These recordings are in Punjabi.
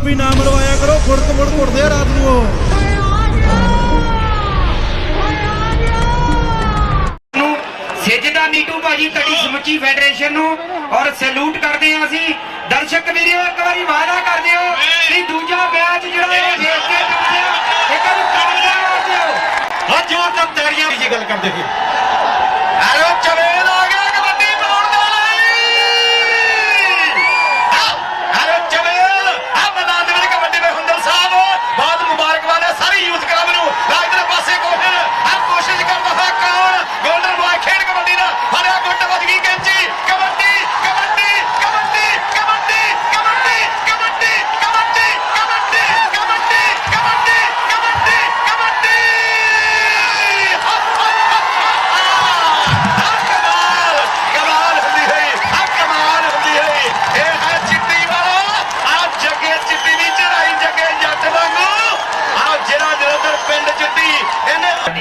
ਟੋਪੀ ਨਾ ਮਲਵਾਇਆ ਕਰੋ ਫੁਰਤ ਮੁੜ ਮੁੜਦੇ ਆ ਰਾਤ ਨੂੰ ਉਹ। ਸਮੁੱਚੀ ਫੈਡਰੇਸ਼ਨ ਨੂੰ ਔਰ ਸੈਲੂਟ ਕਰਦੇ ਆ ਅਸੀਂ। ਦਰਸ਼ਕ ਵੀਰੋ ਵਾਰੀ ਵਾਅਦਾ ਦੂਜਾ ਮੈਚ ਜਿਹੜਾ ਇਹ ਦੇਖ ਕੇ ਕਰਦੇ ਹੋ ਇੱਕ ਵਾਰੀ ਕਾਰਡ ਦਾ ਆ ਦਿਓ ਹੱਥ ਤਾੜੀਆਂ ਦੀ ਗੱਲ ਕਰਦੇ ਸੀ।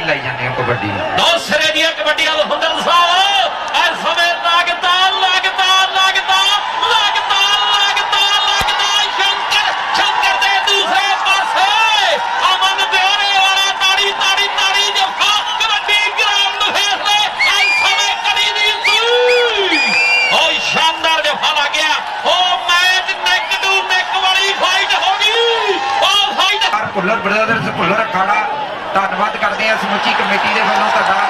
ਲਾਈ ਜਾਂਦੇ ਹੋ ਕਬੱਡੀ ਦੋ ਸਿਰੇ ਦੀਆਂ ਕਬੱਡੀਆਂ ਦਾ ਹੁੰਦਰ ਸਾਹਿਬ ਐ ਸਮੇਂ ਲੱਗਦਾ ਲੱਗਦਾ ਲੱਗਦਾ ਲੱਗਦਾ ਲੱਗਦਾ ਲੱਗਦਾ ਸ਼ੰਕਰ ਸ਼ੰਕਰ ਦੇ ਦੂਸਰੇ ਪਾਸੇ। ਅਮਨ ਪਿਆਰੇ ਵਾਲਾ ਤਾੜੀ ਤਾੜੀ ਤਾੜੀ ਜਫਾ ਕਬੱਡੀ ਗਰਾਊਂਡ ਫੇਸਲੇ ਐ ਸਮੇਂ ਕੜੀ ਦੀ ਸੂਈ। ਓ ਸ਼ਾਨਦਾਰ ਜਫਾ ਲੱਗ ਗਿਆ। ਓ ਮੈਚ ਨੈਕ ਟੂ ਨੈਕ ਵਾਲੀ ਫਾਈਟ ਹੋ ਗਈ। ਓ ਫਾਈਟ ਪਰ ਭੁੱਲਰ ਬ੍ਰਦਰਸ ਭੁੱਲਰ ਅਖਾੜਾ ਧੰਨਵਾਦ ਕਰਦੇ ਹਾਂ ਸਮੁੱਚੀ ਕਮੇਟੀ ਦੇ ਵੱਲੋਂ ਤੁਹਾਡਾ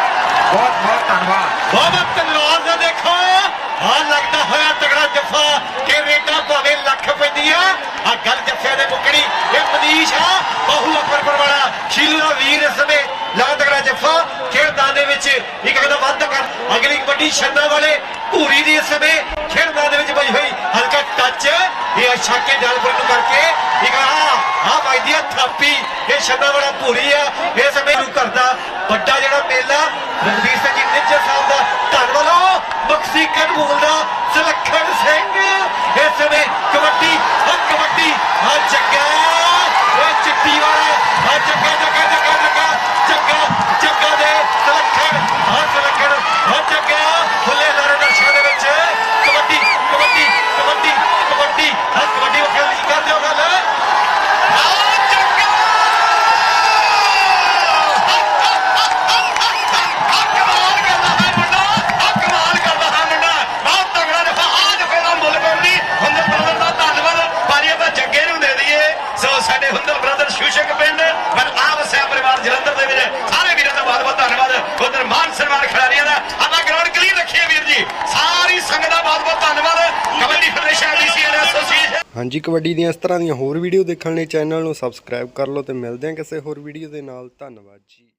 ਬਹੁਤ ਬਹੁਤ ਧੰਨਵਾਦ। ਬਹੁਤ ਧੰਨਵਾਦ। ਦਾ ਦੇਖੋ ਆ ਲੱਗਦਾ ਹੋਇਆ ਤਗੜਾ ਜੱਫਾ ਕਿ ਰੇਟਾ ਭਾਵੇਂ ਲੱਖ ਪੈਂਦੀ ਆ ਆ ਗੱਲ ਜੱਫੇ ਦੇ ਮੁੱਕਣੀ ਇਹ ਮਨੀਸ਼ ਆ, ਬਹੁ ਅਕਬਰ ਵਾਲਾ। ਸ਼ੀਲੂ ਵੀਰ ਇਸ ਸਮੇਂ ਲਾ ਤਗੜਾ ਜੱਫਾ ਖੇਡਾਂ ਦੇ ਵਿੱਚ ਇੱਕ ਕਹਿੰਦਾ ਵੱਧ ਕਰ। ਅਗਲੀ ਕਬੱਡੀ ਛੰਦਾ ਵਾਲੇ ਭੂਰੀ ਦੀ ਇਸ ਸਮੇਂ ਖੇਡਾਂ ਦੇ ਵਿੱਚ ਪਈ ਹੋਈ ਹਲਕਾ ਟੱਚ ਇਹ ਛਾਕੇ ਜਾਲਪੁਰ ਨੂੰ ਕਰਕੇ ਇੱਕ ਆ ਆ ਵੱਜਦੀ ਆ ਥਾਪੀ ਇਹ ਛੰਦਾ ਭੂਰੀ ਆ, ਇਸ ਸਮੇਂ ਨੂੰ ਕਰਦਾ ਵੱਡਾ ਜਿਹੜਾ ਮੇਲਾ ਰਣਵੀਰ ਸਿੰਘ ਜੀ ਨਿੱਜਰ ਸਾਹਿਬ ਦਾ ਧੰਨਵਾਦ ਮਕਸੀਕਨ ਮੂਲ ਦਾ ਸੁਲੱਖਣ ਸਿੰਘ। ਇਸ ਸਮੇਂ ਕਬੱਡੀ ਆ ਕਬੱਡੀ ਆ ਜੱਗਾ ਸ਼ੂਸ਼ਕ ਪਿੰਡ ਪਰ ਆ ਵਸਿਆ ਪਰਿਵਾਰ ਜਲੰਧਰ ਦੇ ਵਿੱਚ। ਸਾਰੇ ਵੀਰਾਂ ਦਾ ਬਹੁਤ ਬਹੁਤ ਧੰਨਵਾਦ। ਉਧਰ ਮਾਨ ਸਨਮਾਨ ਖਿਡਾਰੀਆਂ ਦਾ ਆਪਾਂ ਗਰਾਊਂਡ ਕਲੀਅਰ ਰੱਖੀਏ ਵੀਰ ਜੀ। ਸਾਰੀ ਸੰਗਤ ਦਾ ਬਹੁਤ ਬਹੁਤ ਧੰਨਵਾਦ। ਕਬੱਡੀ ਫੈਡਰੇਸ਼ਨ ਡੀਸੀਐਲ ਐਸੋਸੀਏਸ਼ਨ ਹਾਂਜੀ, ਕਬੱਡੀ ਦੀਆਂ ਇਸ ਤਰ੍ਹਾਂ ਦੀਆਂ ਹੋਰ ਵੀਡੀਓ ਦੇਖਣ ਲਈ ਚੈਨਲ ਨੂੰ ਸਬਸਕ੍ਰਾਈਬ ਕਰ ਲਓ ਤੇ ਮਿਲਦੇ ਹਾਂ ਕਿਸੇ ਹੋਰ ਵੀਡੀਓ ਦੇ ਨਾਲ। ਧੰਨਵਾਦ ਜੀ।